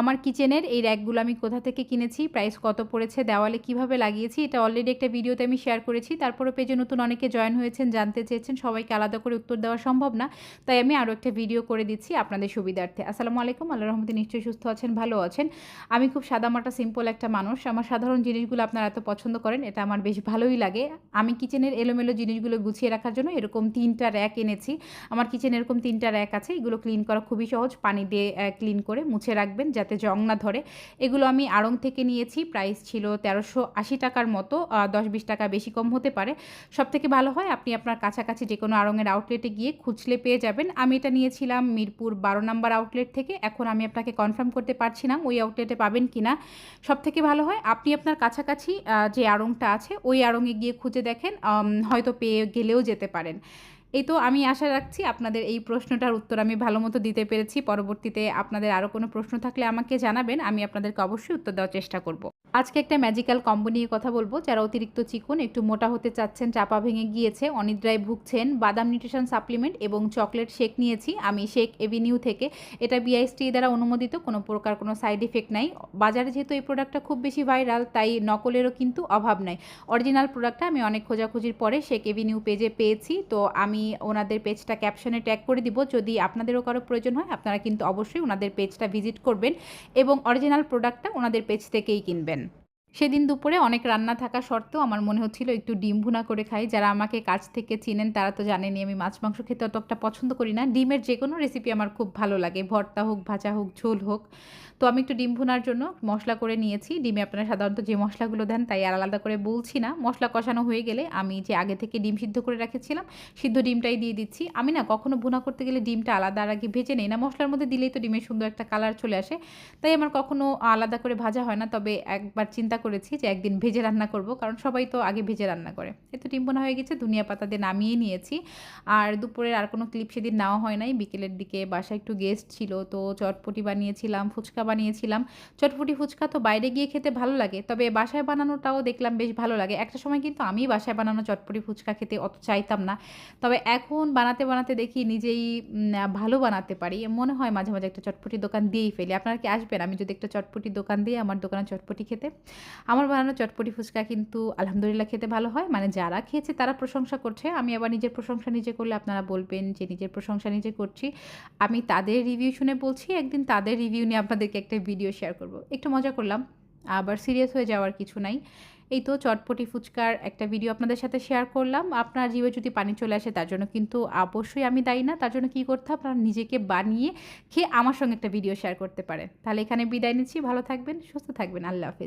আমার কিচেনের এই র্যাকগুলো আমি কোথা থেকে কিনেছি, প্রাইস কত পড়েছে, দেওয়ালে কীভাবে লাগিয়েছি, এটা অলরেডি একটা ভিডিওতে আমি শেয়ার করেছি। তারপরে পেজে নতুন অনেকে জয়েন হয়েছেন, জানতে চেয়েছেন, সবাইকে আলাদা করে উত্তর দেওয়া সম্ভব না। তাই আমি আরও একটা ভিডিও করে দিচ্ছি আপনাদের সুবিধার্থে। আসসালামু আলাইকুম, আল্লাহ রহমতে নিশ্চয়ই সুস্থ আছেন, ভালো আছেন। আমি খুব সাদামাটা সিম্পল একটা মানুষ। আমার সাধারণ জিনিসগুলো আপনারা এত পছন্দ করেন, এটা আমার বেশ ভালোই লাগে। আমি কিচেনের এলোমেলো জিনিসগুলো গুছিয়ে রাখার জন্য এরকম তিনটা র্যাক এনেছি। আমার কিচেনে এরকম তিনটা র্যাক আছে, এগুলো ক্লিন করা খুবই সহজ। পানি দিয়ে ক্লিন করে মুছে রাখবেন যাতে জং না ধরে। এগুলো আমি আড়ং থেকে নিয়েছি। প্রাইস ছিল তেরোশো আশি টাকার মতো দশ বিশ টাকা বেশি কম হতে পারে। সব থেকে ভালো হয় আপনি আপনার কাছাকাছি যে কোনো আড়ংয়ের আউটলেটে গিয়ে খুঁজলে পেয়ে যাবেন। আমি এটা নিয়েছিলাম মিরপুর বারো নাম্বার আউটলেট থেকে। এখন আমি আপনাকে কনফার্ম করতে পারছি না ওই আউটলেটে পাবেন কি না সব থেকে ভালো হয় আপনি আপনার কাছাকাছি যে আড়ংটা আছে ওই আড়ংয়ে গিয়ে খুঁজে দেখেন হয়তো পেয়ে গেলেও যেতে পারেন। এই তো আমি আশা রাখছি আপনাদের এই প্রশ্নটার উত্তর আমি ভালো মতো দিতে পেরেছি। পরবর্তীতে আপনাদের আরও কোনো প্রশ্ন থাকলে আমাকে জানাবেন, আমি আপনাদেরকে অবশ্যই উত্তর দেওয়ার চেষ্টা করব। আজকে একটা ম্যাজিক্যাল কম্বো নিয়ে কথা বলব। যারা অতিরিক্ত চিকন, একটু মোটা হতে চাচ্ছেন, চাপা ভেঙে গিয়েছে, অনিদ্রায় ভুগছেন, বাদাম নিউট্রিশন সাপ্লিমেন্ট এবং চকলেট শেক নিয়েছি। আমি শেক এভিনিউ থেকে এটা বিআইএসটি দ্বারা অনুমোদিত, কোনো প্রকার কোনো সাইড ইফেক্ট নাই। বাজারে যেহেতু এই প্রোডাক্টটা খুব বেশি ভাইরাল তাই নকলেরও কিন্তু অভাব নাই। অরিজিনাল প্রোডাক্টটা আমি অনেক খোঁজাখুঁজির পরে শেক এভিনিউ পেজে পেয়েছি। তো আমি ওনাদের পেজটা ক্যাপশনে ট্যাগ করে দিব। যদি আপনাদেরও কারও প্রয়োজন হয়, আপনারা কিন্তু অবশ্যই ওনাদের পেজটা ভিজিট করবেন এবং অরিজিনাল প্রোডাক্টটা ওনাদের পেজ থেকেই কিনবেন। সেদিন দুপুরে অনেক রান্না থাকা সত্ত্বেও আমার মনে হচ্ছিল একটু ডিম ভুনা করে খাই। যারা আমাকে কাছ থেকে চিনেন তারা তো জানেনি আমি মাছ, মাংস খেতে অত একটা পছন্দ করি না। ডিমের যে কোনো রেসিপি আমার খুব ভালো লাগে। ভর্তা হোক, ভাজা হোক, ঝোল হোক। তো আমি একটু ডিম ভুনার জন্য মশলা করে নিয়েছি। ডিমে আপনারা সাধারণত যে মশলাগুলো দেন তাই আর আলাদা করে বলছি না। মশলা কষানো হয়ে গেলে আমি যে আগে থেকে ডিম সিদ্ধ করে রেখেছিলাম, সিদ্ধ ডিমটাই দিয়ে দিচ্ছি। আমি না কখনো ভুনা করতে গেলে ডিমটা আলাদা আর আগে ভেজে নেই না। মশলার মধ্যে দিলেই তো ডিমের সুন্দর একটা কালার চলে আসে। তাই আমার কখনো আলাদা করে ভাজা হয় না। তবে একবার চিন্তা করেছি যে একদিন ভেজে রান্না করব, কারণ সবাই তো আগে ভেজে রান্না করে। এ তো ডিম বোনা হয়ে গেছে, ধনিয়া পাতা দিয়ে নামিয়ে নিয়েছি। আর দুপুরের আর কোনো ক্লিপ সেদিন নেওয়া হয় নাই, বিকেলের দিকে বাসায় একটু গেস্ট ছিল, তো চটপটি বানিয়েছিলাম, ফুচকা বানিয়েছিলাম। চটপটি, ফুচকা তো বাইরে গিয়ে খেতে ভালো লাগে, তবে বাসায় বানানোটাও দেখলাম বেশ ভালো লাগে। একটা সময় কিন্তু আমি বাসায় বানানো চটপটি, ফুচকা খেতে অত চাইতাম না, তবে এখন বানাতে বানাতে দেখি নিজেই ভালো বানাতে পারি। মনে হয় মাঝে মাঝে একটা চটপটি দোকান দিয়েই ফেলি। আপনারা কি আসবেন? আমি যদি একটা চটপটি দোকান দিয়ে আমার দোকানে চটপটি খেতে? আমার বানানো চটপটি ফুচকা কিন্তু আলহামদুলিল্লাহ খেতে ভালো হয়। মানে যারা খেয়েছে তারা প্রশংসা করছে। আমি আবার নিজের প্রশংসা নিজে করলে আপনারা বলবেন যে নিজের প্রশংসা নিজে করছি। আমি তাদের রিভিউ শুনে বলছি, একদিন তাদের রিভিউ নিয়ে আপনাদেরকে একটা ভিডিও শেয়ার করব। একটু মজা করলাম। আবার সিরিয়াস হয়ে যাওয়ার কিছু নাই। এই তো চটপটি ফুচকার একটা ভিডিও আপনাদের সাথে শেয়ার করলাম। আপনার জীবে যদি পানি চলে আসে তার জন্য কিন্তু অবশ্যই আমি দায়ী না। তার জন্য কী করতে আপনারা নিজেকে বানিয়ে খেয়ে আমার সঙ্গে একটা ভিডিও শেয়ার করতে পারেন। তাহলে এখানে বিদায় নিচ্ছি। ভালো থাকবেন, সুস্থ থাকবেন। আল্লাহ হাফেজ।